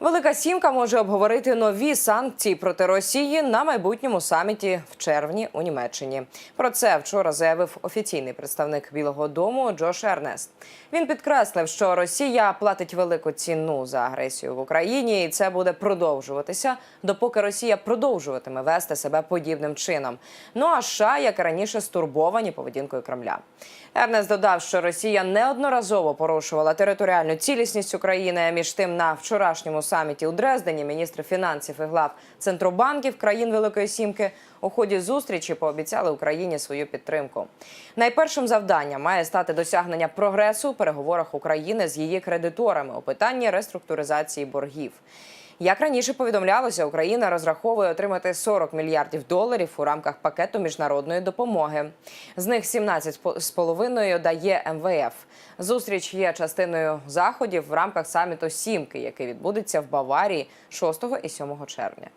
Велика сімка може обговорити нові санкції проти Росії на майбутньому саміті в червні у Німеччині. Про це вчора заявив офіційний представник Білого Дому Джош Ернест. Він підкреслив, що Росія платить велику ціну за агресію в Україні, і це буде продовжуватися, допоки Росія продовжуватиме вести себе подібним чином. Ну а США, як і раніше, стурбовані поведінкою Кремля. Ернест додав, що Росія неодноразово порушувала територіальну цілісність України. Між тим, на вчорашньому саміті у Дрездені міністри фінансів і глав центробанків країн Великої Сімки у ході зустрічі пообіцяли Україні свою підтримку. Найпершим завданням має стати досягнення прогресу у переговорах України з її кредиторами у питанні реструктуризації боргів. Як раніше повідомлялося, Україна розраховує отримати 40 мільярдів доларів у рамках пакету міжнародної допомоги. З них 17,5 дає МВФ. Зустріч є частиною заходів в рамках саміту Сімки, який відбудеться в Баварії 6 і 7 червня.